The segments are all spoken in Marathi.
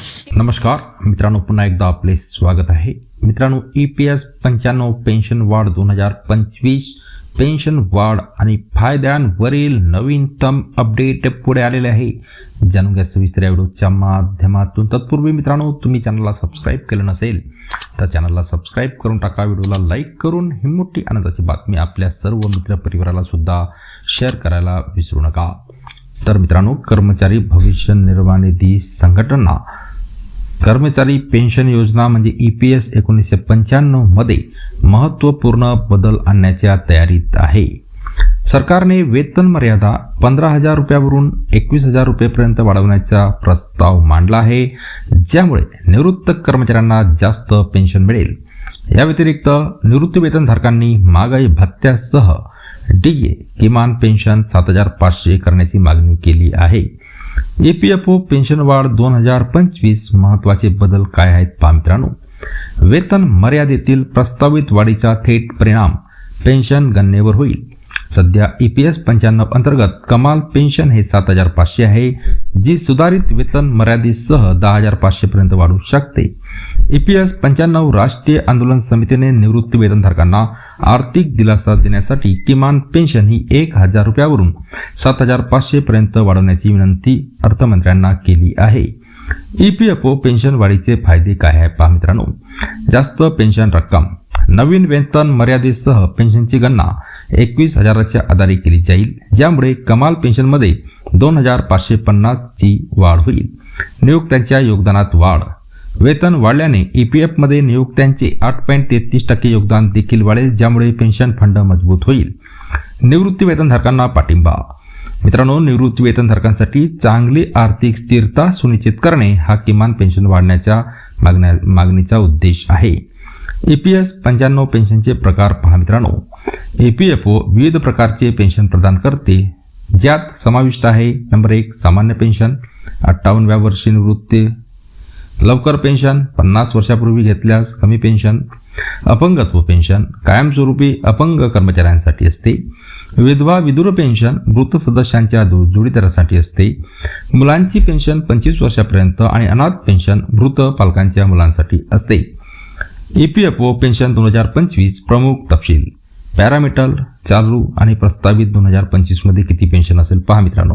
नमस्कार. मित्रांनो पुन्हा एकदा आपले स्वागत आहे. मित्रांनो ई पी एस पंच्याण्णव पेन्शन वाढ दोन हजार पंचवीस पेन्शन वाढ आणि फायद्यांवरील नवीनतम अपडेट पुढे आलेले आहे. जाणून घ्या सविस्तर या व्हिडिओच्या माध्यमातून. तत्पूर्वी मित्रांनो तुम्ही चॅनलला सबस्क्राईब केलं नसेल तर चॅनलला सबस्क्राईब करून टाका. व्हिडिओला लाईक करून ही मोठी आनंदाची बातमी आपल्या सर्व मित्रपरिवाराला सुद्धा शेअर करायला विसरू नका. तर मित्रांनो कर्मचारी भविष्य निर्वाह निधी संघटना कर्मचारी पेन्शन योजना म्हणजे ई पी एस एकोणीसशे पंच्याण्णवमध्ये महत्त्वपूर्ण बदल आणण्याच्या तयारीत आहे. सरकारने वेतन मर्यादा पंधरा हजार रुपयावरून एकवीस हजार रुपयेपर्यंत वाढवण्याचा प्रस्ताव मांडला आहे ज्यामुळे निवृत्त कर्मचाऱ्यांना जास्त पेन्शन मिळेल. या व्यतिरिक्त निवृत्ती वेतनधारकांनी महागाई भत्त्यासह डी ए किमान पेन्शन सात हजार पाचशे करण्याची मागणी केली आहे. E P F O pension वाढ दोन हजार पंचवीस महत्त्वाचे बदल काय आहेत पहा मित्रांनो? वेतन मर्यादेतील प्रस्तावित वाढीचा थेट परिणाम पेन्शन गणनेवर होईल. सध्या ई पी एस पंच्याण्णव अंतर्गत कमाल पेन्शन हे सात हजार पाचशे आहे जी सुधारित वेतन मर्यादेसह दहा हजार पाचशेपर्यंत वाढू शकते. ई पी एस पंच्याण्णव राष्ट्रीय आंदोलन समितीने निवृत्ती वेतनधारकांना आर्थिक दिलासा देण्यासाठी किमान पेन्शन ही एक हजार रुपयावरून सात हजार पाचशेपर्यंत वाढवण्याची विनंती अर्थमंत्र्यांना केली आहे. E P F O pension वाढीचे फायदे काय आहे पहा मित्रांनो. जास्त पेन्शन रक्कम नवीन वेतन मर्यादेसह पेन्शनची गणना एकवीस हजाराच्या आधारे केली जाईल ज्यामुळे कमाल पेन्शनमध्ये दोन हजार पाचशे पन्नासची वाढ होईल. नियोक्त्यांच्या योगदानात वाढ. वेतन वाढल्याने ई पी एफमध्ये नियोक्त्यांचे आठ पॉईंट तेहतीस टक्के योगदान देखील वाढेल ज्यामुळे पेन्शन फंड मजबूत होईल. निवृत्ती वेतनधारकांना पाठिंबा. मित्रांनो निवृत्ती वेतनधारकांसाठी चांगली आर्थिक स्थिरता सुनिश्चित करणे हा किमान पेन्शन वाढण्याच्या मागण्या मागणीचा उद्देश आहे. ई पी एस पंच्याण्णव पेन्शनचे प्रकार पहा मित्रांनो. ई पी एफ ओ विविध प्रकारचे पेन्शन प्रदान करते ज्यात समाविष्ट आहे नंबर एक सामान्य पेन्शन अठ्ठावन्नव्या वर्षी निवृत्ती लवकर पेन्शन पन्नास वर्षापूर्वी घेतल्यास कमी पेन्शन अपंगत्व पेन्शन कायमस्वरूपी अपंग कर्मचाऱ्यांसाठी असते विधवा विदुर पेन्शन मृत सदस्यांच्या जोडीदारासाठी असते मुलांची पेन्शन पंचवीस वर्षापर्यंत आणि अनाथ पेन्शन मृत पालकांच्या मुलांसाठी असते. E P F O pension दोन हजार पंचवीस प्रमुख तपशील. पॅरामीटर चालू आणि प्रस्तावित दोन हजार पंचवीसमध्ये किती पेन्शन असेल पहा मित्रांनो.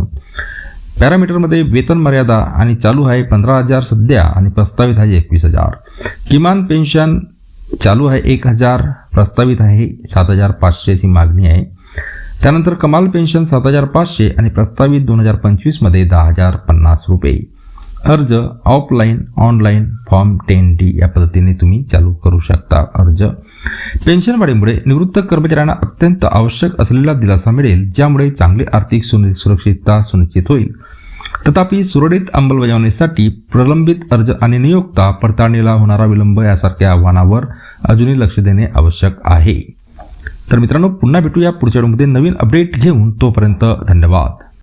पॅरामीटरमध्ये वेतन मर्यादा आणि चालू आहे पंधरा हजार सध्या आणि प्रस्तावित आहे एकवीस हजार. किमान पेन्शन चालू आहे एक हजार प्रस्तावित आहे सात हजार पाचशेची मागणी आहे. त्यानंतर कमाल पेन्शन सात हजार पाचशे आणि प्रस्तावित दोन हजार पंचवीसमध्ये दहा हजार पन्नास रुपये. अर्ज offline online form ten D या पद्धतीने तुम्ही चालू करू शकता. अर्ज. पेन्शन वाढीमुळे निवृत्त कर्मचाऱ्यांना अत्यंत आवश्यक असलेला दिलासा मिळेल ज्यामुळे चांगली आर्थिक सुनि सुरक्षितता सुनिश्चित होईल. तथापि सुरळीत अंमलबजावणीसाठी प्रलंबित अर्ज आणि नियोक्ता पडताळणीला होणारा विलंब यासारख्या आव्हानावर अजूनही लक्ष देणे आवश्यक आहे. तर मित्रांनो पुन्हा भेटूया पुढच्या व्हिडिओमध्ये नवीन अपडेट घेऊन. तोपर्यंत धन्यवाद.